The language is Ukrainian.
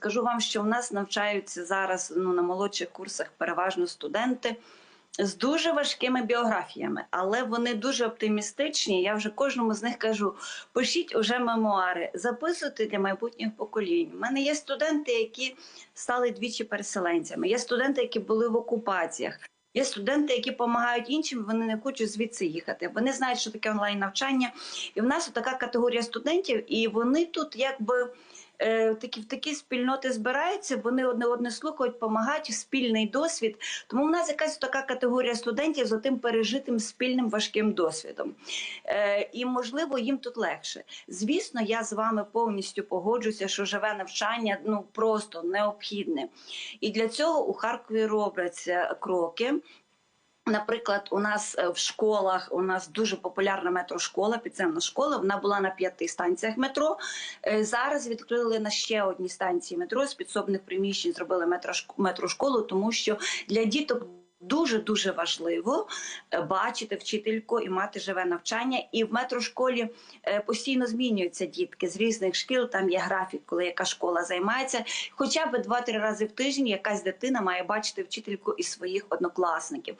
Скажу вам, що в нас навчаються зараз ну, на молодших курсах переважно студенти з дуже важкими біографіями, але вони дуже оптимістичні. Я вже кожному з них кажу: пишіть уже мемуари, записуйте для майбутніх поколінь. У мене є студенти, які стали двічі переселенцями. Є студенти, які були в окупаціях. Є студенти, які допомагають іншим, вони не хочуть звідси їхати. Вони знають, що таке онлайн навчання. І в нас така категорія студентів, і вони тут якби. Е, Такі в такі спільноти збираються, вони одне одне слухають, допомагають спільний досвід. Тому в нас якась така категорія студентів з тим пережитим спільним важким досвідом. Е, і можливо їм тут легше. Звісно, я з вами повністю погоджуся, що живе навчання ну просто необхідне. І для цього у Харкові робляться кроки. Наприклад, у нас е, в школах у нас дуже популярна метрошкола, підземна школа. Вона була на п'яти станціях метро. Е, Зараз відкрили на ще одній станції метро з підсобних приміщень. Зробили метрошк- метрошколу, тому що для діток. Дуже дуже важливо е, бачити вчительку і мати живе навчання. І в метрошколі постійно змінюються дітки з різних шкіл. Там є графік, коли яка школа займається. Хоча б два-три рази в тиждень якась дитина має бачити вчительку і своїх однокласників.